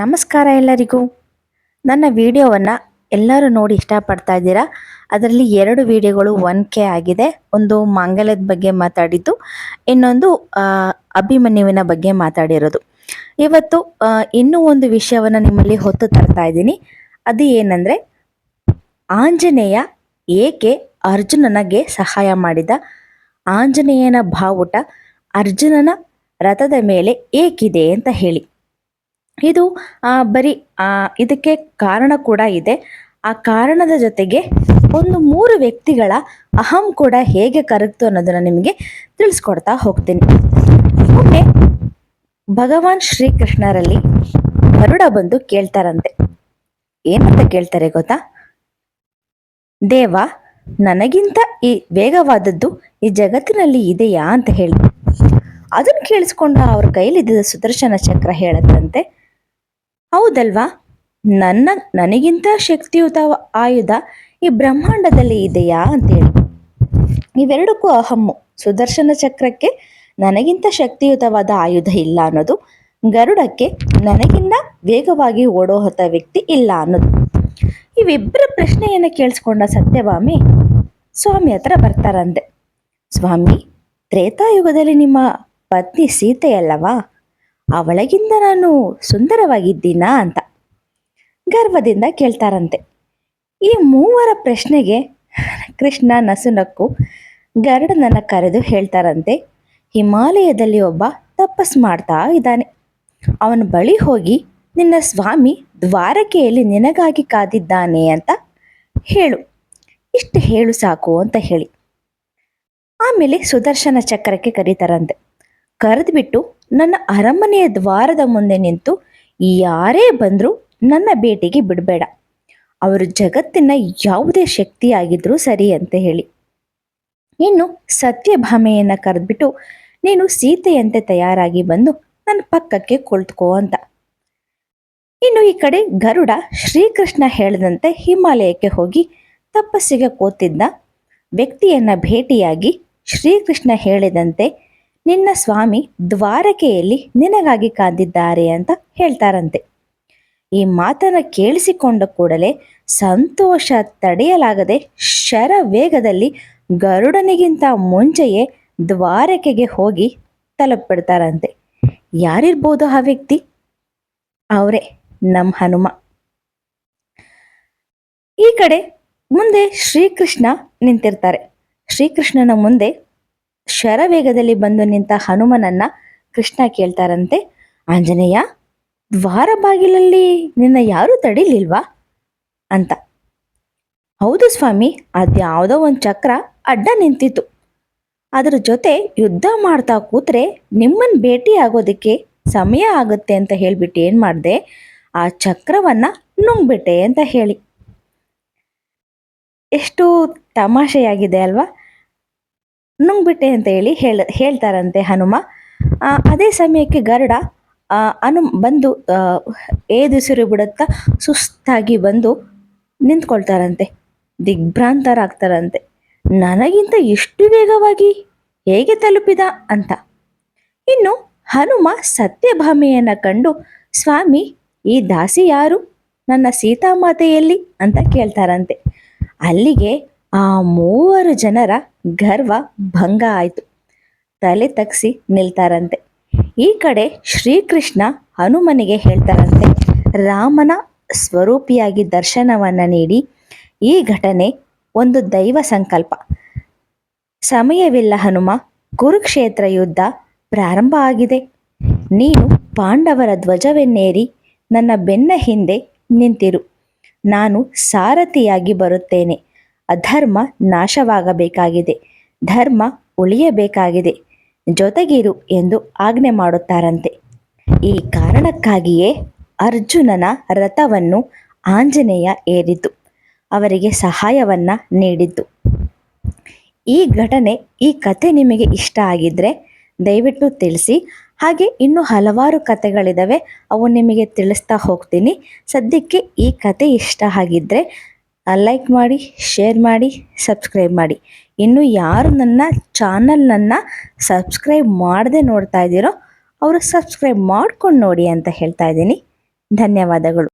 ನಮಸ್ಕಾರ ಎಲ್ಲರಿಗೂ. ನನ್ನ ವಿಡಿಯೋವನ್ನು ಎಲ್ಲರೂ ನೋಡಿ ಇಷ್ಟಪಡ್ತಾ ಇದ್ದೀರಾ? ಅದರಲ್ಲಿ ಎರಡು ವಿಡಿಯೋಗಳು ಒನ್ ಕೆ ಆಗಿದೆ. ಒಂದು ಮಾಂಗಲ್ಯದ ಬಗ್ಗೆ ಮಾತಾಡಿದ್ದು, ಇನ್ನೊಂದು ಅಭಿಮನ್ಯುವಿನ ಬಗ್ಗೆ ಮಾತಾಡಿರೋದು. ಇವತ್ತು ಇನ್ನೂ ಒಂದು ವಿಷಯವನ್ನು ನಿಮ್ಮಲ್ಲಿ ಹೊತ್ತು ತರ್ತಾ ಇದ್ದೀನಿ. ಅದು ಏನಂದರೆ, ಆಂಜನೇಯ ಏಕೆ ಅರ್ಜುನನಿಗೆ ಸಹಾಯ ಮಾಡಿದ? ಆಂಜನೇಯನ ಬಾವುಟ ಅರ್ಜುನನ ರಥದ ಮೇಲೆ ಏಕಿದೆ ಅಂತ ಹೇಳಿ. ಇದು ಬರೀ ಇದಕ್ಕೆ ಕಾರಣ ಕೂಡ ಇದೆ. ಆ ಕಾರಣದ ಜೊತೆಗೆ ಒಂದು ಮೂರು ವ್ಯಕ್ತಿಗಳ ಅಹಂ ಕೂಡ ಹೇಗೆ ಕರಗ್ತು ಅನ್ನೋದನ್ನ ನಿಮಗೆ ತಿಳಿಸ್ಕೊಡ್ತಾ ಹೋಗ್ತೀನಿ. ಒಮ್ಮೆ ಭಗವಾನ್ ಶ್ರೀಕೃಷ್ಣರಲ್ಲಿ ಗರುಡ ಬಂದು ಕೇಳ್ತಾರಂತೆ. ಏನಂತ ಕೇಳ್ತಾರೆ ಗೊತ್ತಾ? ದೇವ, ನನಗಿಂತ ಈ ವೇಗವಾದದ್ದು ಈ ಜಗತ್ತಿನಲ್ಲಿ ಇದೆಯಾ ಅಂತ ಹೇಳಿ. ಅದನ್ನು ಕೇಳಿಸ್ಕೊಂಡು ಅವ್ರ ಕೈಲಿದ್ದ ಸುದರ್ಶನ ಚಕ್ರ ಹೇಳತ್ತಂತೆ ಹೌದಲ್ವಾ? ನನ್ನ, ನನಗಿಂತ ಶಕ್ತಿಯುತ ಆಯುಧ ಈ ಬ್ರಹ್ಮಾಂಡದಲ್ಲಿ ಇದೆಯಾ ಅಂತೇಳಿ. ಇವೆರಡಕ್ಕೂ ಅಹಮ್ಮು. ಸುದರ್ಶನ ಚಕ್ರಕ್ಕೆ ನನಗಿಂತ ಶಕ್ತಿಯುತವಾದ ಆಯುಧ ಇಲ್ಲ ಅನ್ನೋದು, ಗರುಡಕ್ಕೆ ನನಗಿಂತ ವೇಗವಾಗಿ ಓಡೋಹತ ವ್ಯಕ್ತಿ ಇಲ್ಲ ಅನ್ನೋದು. ಇವಿಬ್ಬರ ಪ್ರಶ್ನೆಯನ್ನು ಕೇಳಿಸ್ಕೊಂಡ ಸತ್ಯಭಾಮಿ, ಸ್ವಾಮಿ ಹತ್ರ ಬರ್ತಾರಂತೆ. ಸ್ವಾಮಿ, ತ್ರೇತಾಯುಗದಲ್ಲಿ ನಿಮ್ಮ ಪತ್ನಿ ಸೀತೆಯಲ್ಲವಾ ಅವಳಗಿಂತ ನಾನು ಸುಂದರವಾಗಿದ್ದೀನಾ ಅಂತ ಗರ್ವದಿಂದ ಕೇಳ್ತಾರಂತೆ. ಈ ಮೂವರ ಪ್ರಶ್ನೆಗೆ ಕೃಷ್ಣ ನಸುನಕ್ಕು ಗರುಡನನ್ನ ಕರೆದು ಹೇಳ್ತಾರಂತೆ, ಹಿಮಾಲಯದಲ್ಲಿ ಒಬ್ಬ ತಪಸ್ ಮಾಡ್ತಾ ಇದ್ದಾನೆ. ಅವನ ಬಳಿ ಹೋಗಿ ನಿನ್ನ ಸ್ವಾಮಿ ದ್ವಾರಕೆಯಲ್ಲಿ ನಿನಗಾಗಿ ಕಾದಿದ್ದಾನೆ ಅಂತ ಹೇಳು. ಇಷ್ಟು ಹೇಳು ಸಾಕು ಅಂತ ಹೇಳಿ. ಆಮೇಲೆ ಸುದರ್ಶನ ಚಕ್ರಕ್ಕೆ ಕರೀತಾರಂತೆ. ಕರೆದ್ಬಿಟ್ಟು ನನ್ನ ಅರಮನೆಯ ದ್ವಾರದ ಮುಂದೆ ನಿಂತು ಯಾರೇ ಬಂದರೂ ನನ್ನ ಭೇಟಿಗೆ ಬಿಡಬೇಡ. ಅವರು ಜಗತ್ತಿನ ಯಾವುದೇ ಶಕ್ತಿಯಾಗಿದ್ದರೂ ಸರಿ ಅಂತ ಹೇಳಿ. ಇನ್ನು ಸತ್ಯಭಾಮೆಯನ್ನು ಕರೆದ್ಬಿಟ್ಟು ನೀನು ಸೀತೆಯಂತೆ ತಯಾರಾಗಿ ಬಂದು ನನ್ನ ಪಕ್ಕಕ್ಕೆ ಕುಳಿತುಕೋ ಅಂತ. ಇನ್ನು ಈ ಕಡೆ ಗರುಡ ಶ್ರೀಕೃಷ್ಣ ಹೇಳಿದಂತೆ ಹಿಮಾಲಯಕ್ಕೆ ಹೋಗಿ ತಪಸ್ಸಿಗೆ ಕೂತಿದ್ದ ವ್ಯಕ್ತಿಯನ್ನು ಭೇಟಿಯಾಗಿ ಶ್ರೀಕೃಷ್ಣ ಹೇಳಿದಂತೆ ನಿನ್ನ ಸ್ವಾಮಿ ದ್ವಾರಕೆಯಲ್ಲಿ ನಿನಗಾಗಿ ಕಾದಿದ್ದಾರೆ ಅಂತ ಹೇಳ್ತಾರಂತೆ. ಈ ಮಾತನ್ನ ಕೇಳಿಸಿಕೊಂಡ ಕೂಡಲೇ ಸಂತೋಷ ತಡೆಯಲಾಗದೆ ಶರ ವೇಗದಲ್ಲಿ ಗರುಡನಿಗಿಂತ ಮುಂಚೆಯೇ ದ್ವಾರಕೆಗೆ ಹೋಗಿ ತಲುಪಿಡ್ತಾರಂತೆ ಯಾರಿರ್ಬೋದು ಆ ವ್ಯಕ್ತಿ? ಅವರೇ ನಮ್ಮ ಹನುಮ. ಈ ಕಡೆ ಮುಂದೆ ಶ್ರೀಕೃಷ್ಣ ನಿಂತಿರ್ತಾರೆ. ಶ್ರೀಕೃಷ್ಣನ ಮುಂದೆ ಶರವೇಗದಲ್ಲಿ ಬಂದು ನಿಂತ ಹನುಮನನ್ನ ಕೃಷ್ಣ ಕೇಳ್ತಾರಂತೆ, ಆಂಜನೇಯ, ದ್ವಾರ ಬಾಗಿಲಲ್ಲಿ ನಿನ್ನ ಯಾರೂ ತಡಿಲಿಲ್ವಾ? ಅಂತ. ಹೌದು ಸ್ವಾಮಿ, ಅದ್ಯಾವುದೋ ಒಂದು ಚಕ್ರ ಅಡ್ಡ ನಿಂತಿತ್ತು. ಅದರ ಜೊತೆ ಯುದ್ಧ ಮಾಡ್ತಾ ಕೂತ್ರೆ ನಿಮ್ಮನ್ನ ಭೇಟಿ ಆಗೋದಕ್ಕೆ ಸಮಯ ಆಗುತ್ತೆ ಅಂತ ಹೇಳ್ಬಿಟ್ಟು ಏನು ಮಾಡಿದೆ, ಆ ಚಕ್ರವನ್ನ ನುಂಗ್ಬಿಟ್ಟೆ ಅಂತ ಹೇಳಿ. ಎಷ್ಟು ತಮಾಷೆಯಾಗಿದೆ ಅಲ್ವಾ? ನುಂಗ್ಬಿಟ್ಟೆ ಅಂತ ಹೇಳಿ ಹೇಳ, ಹೇಳ್ತಾರಂತೆ ಹನುಮ. ಅದೇ ಸಮಯಕ್ಕೆ ಗರುಡ ಅನು ಬಂದು ಏದುಸಿರು ಬಿಡುತ್ತಾ ಸುಸ್ತಾಗಿ ಬಂದು ನಿಂತ್ಕೊಳ್ತಾರಂತೆ. ದಿಗ್ಭ್ರಾಂತರಾಗ್ತಾರಂತೆ. ನನಗಿಂತ ಎಷ್ಟು ವೇಗವಾಗಿ ಹೇಗೆ ತಲುಪಿದ ಅಂತ. ಇನ್ನು ಹನುಮ ಸತ್ಯಭಾಮೆಯನ್ನು ಕಂಡು, ಸ್ವಾಮಿ, ಈ ದಾಸಿ ಯಾರು? ನನ್ನ ಸೀತಾಮಾತೆಯಲ್ಲಿ ಅಂತ ಕೇಳ್ತಾರಂತೆ. ಅಲ್ಲಿಗೆ ಆ ಮೂವರು ಜನರ ಗರ್ವ ಭಂಗ ಆಯಿತು. ತಲೆ ತಗ್ಸಿ ನಿಲ್ತಾರಂತೆ. ಈ ಕಡೆ ಶ್ರೀಕೃಷ್ಣ ಹನುಮನಿಗೆ ಹೇಳ್ತಾರಂತೆ, ರಾಮನ ಸ್ವರೂಪಿಯಾಗಿ ದರ್ಶನವನ್ನ ನೀಡಿ, ಈ ಘಟನೆ ಒಂದು ದೈವ ಸಂಕಲ್ಪ. ಸಮಯವಿಲ್ಲ ಹನುಮ, ಕುರುಕ್ಷೇತ್ರ ಯುದ್ಧ ಪ್ರಾರಂಭ ಆಗಿದೆ. ನೀನು ಪಾಂಡವರ ಧ್ವಜವೆನ್ನೇರಿ ನನ್ನ ಬೆನ್ನ ಹಿಂದೆ ನಿಂತಿರು. ನಾನು ಸಾರಥಿಯಾಗಿ ಬರುತ್ತೇನೆ. ಅಧರ್ಮ ನಾಶವಾಗಬೇಕಾಗಿದೆ. ಧರ್ಮ ಉಳಿಯಬೇಕಾಗಿದೆ. ಜೊತೆಗಿರು ಎಂದು ಆಜ್ಞೆ ಮಾಡುತ್ತಾರಂತೆ. ಈ ಕಾರಣಕ್ಕಾಗಿಯೇ ಅರ್ಜುನನ ರಥವನ್ನು ಆಂಜನೇಯ ಏರಿದ್ದು, ಅವರಿಗೆ ಸಹಾಯವನ್ನ ನೀಡಿದ್ದು. ಈ ಘಟನೆ, ಈ ಕತೆ ನಿಮಗೆ ಇಷ್ಟ ಆಗಿದ್ರೆ ದಯವಿಟ್ಟು ತಿಳಿಸಿ. ಹಾಗೆ ಇನ್ನೂ ಹಲವಾರು ಕತೆಗಳಿದ್ದಾವೆ ಅವು ನಿಮಗೆ ತಿಳಿಸ್ತಾ ಹೋಗ್ತೀನಿ. ಸದ್ಯಕ್ಕೆ ಈ ಕತೆ ಇಷ್ಟ ಆಗಿದ್ದರೆ ಲೈಕ್ ಮಾಡಿ ಶೇರ್ ಮಾಡಿ ಸಬ್ಸ್ಕ್ರೈಬ್ ಮಾಡಿ. ಇನ್ನು ಯಾರು ನನ್ನ ಚಾನಲ್ನನ್ನು ಸಬ್ಸ್ಕ್ರೈಬ್ ಮಾಡದೆ ನೋಡ್ತಾ ಇದ್ದೀರೋ, ಅವರು ಸಬ್ಸ್ಕ್ರೈಬ್ ಮಾಡ್ಕೊಂಡು ನೋಡಿ ಅಂತ ಹೇಳ್ತಾ ಇದ್ದೀನಿ. ಧನ್ಯವಾದಗಳು.